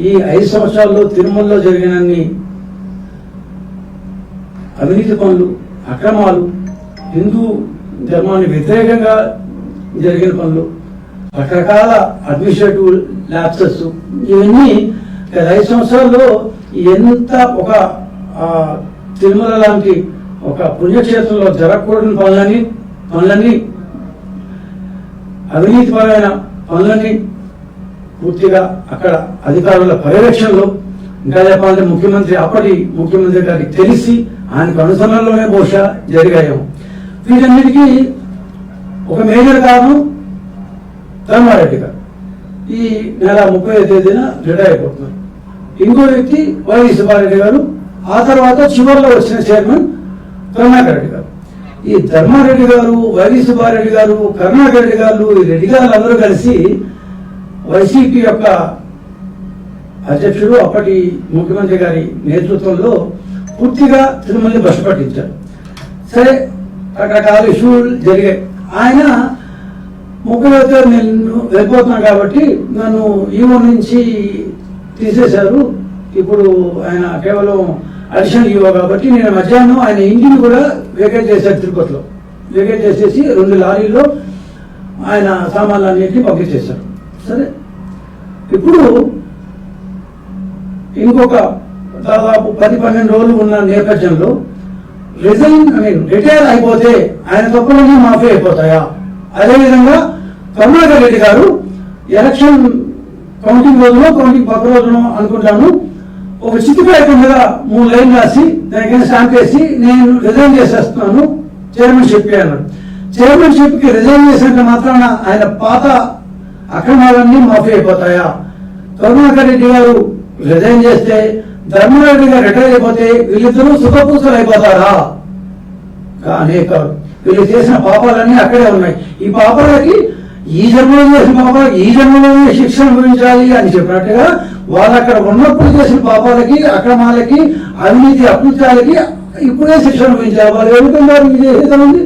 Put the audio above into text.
ఈ ఐదు సంవత్సరాల్లో తిరుమలలో జరిగినన్ని అవినీతి పనులు అక్రమాలు హిందూ ధర్మాన్ని వ్యతిరేకంగా జరిగిన పనులు రకరకాల అడ్మినిస్ట్రేటివ్ ల్యాప్సెస్ ఇవన్నీ గత ఐదు సంవత్సరాల్లో ఎంత ఒక తిరుమల లాంటి ఒక పుణ్యక్షేత్రంలో జరగకూడని పనులని పనులన్నీ అవినీతిపరమైన పనులన్నీ పూర్తిగా అక్కడ అధికారుల పర్యవేక్షణలో ఇంకా చెప్పాలంటే ముఖ్యమంత్రి అప్పటి ముఖ్యమంత్రి గారికి తెలిసి ఆయనకు అనుసరణలోనే బహుశా జరిగాయేమో. వీటన్నిటికీ ఒక మేజర్ కారణం ధర్మారెడ్డి గారు. ఈ నెల ముప్పై తేదీన రిటైర్ అయిపోతున్నారు. ఇంకో వ్యక్తి వైవి సుబ్బారెడ్డి గారు ఆ తర్వాత చివరిలో వచ్చిన చైర్మన్ కరుణాకర్ రెడ్డి గారు. ఈ ధర్మారెడ్డి గారు వైవి సుబ్బారెడ్డి గారు కరుణాకర్ రెడ్డి గారు ఈ రెడ్డి గారు అందరూ కలిసి వైసీపీ యొక్క అధ్యక్షుడు అప్పటి ముఖ్యమంత్రి గారి నేతృత్వంలో పూర్తిగా తిరుమలని బస్సు పట్టించారు సరే రకరకాల ఇష్యూలు జరిగాయి. ఆయన ముఖ్యమంత్రి నేను వెళ్ళిపోతున్నాను కాబట్టి నన్ను ఈవో నుంచి తీసేశారు. ఇప్పుడు ఆయన కేవలం అడిషనల్ ఈవో కాబట్టి నేను మధ్యాహ్నం ఆయన ఇంటిని కూడా వేకేట్ చేశారు తిరుపతిలో. వేకేట్ చేసేసి రెండు లారీల్లో ఆయన సామాన్లన్నింటినీ పంపించేశారు. సరే. ఇప్పుడు ఇంకొక దాదాపు పది పన్నెండు రోజులు ఉన్న నేపథ్యంలో రిజైన్ ఐ రిటైర్ అయిపోతే ఆయన తప్పులన్నీ మాఫీ అయిపోతాయా? అదేవిధంగా కరుణాకర్ రెడ్డి గారు ఎలక్షన్ కౌంటింగ్ రోజులో కౌంటింగ్ పక్క రోజునో అనుకుంటాను ఒక చిత్తిపేట మీద మూడు లైన్ రాసి దానికైనా స్టాంప్ వేసి నేను రిజైన్ చేసేస్తున్నాను చైర్మన్షిప్ అన్నాడు. చైర్మన్షిప్కి రిజైన్ చేసినట్టు మాత్రాన ఆయన పాత అక్రమాలన్నీ మాఫీ అయిపోతాయా? కరుణాకర్ రెడ్డి గారు రిజైన్ చేస్తే ధర్మరెడ్డి గారు రిటైర్ అయిపోతే వీళ్ళిద్దరూ సుఖపూసలు అయిపోతారా? కానీ కాదు వీళ్ళు చేసిన పాపాలన్నీ అక్కడే ఉన్నాయి. ఈ పాపాలకి ఈ జన్మలో చేసిన పాపాలకి ఈ జన్మలోనే శిక్షణ గురించాలి అని చెప్పినట్టుగా వాళ్ళు అక్కడ ఉన్నప్పుడు చేసిన పాపాలకి అక్రమాలకి అవినీతి అకృత్యాలకి ఇప్పుడే శిక్షణ గురించాలి వాళ్ళు ఏమిటన్నారు ఇది చేసేది ఉంది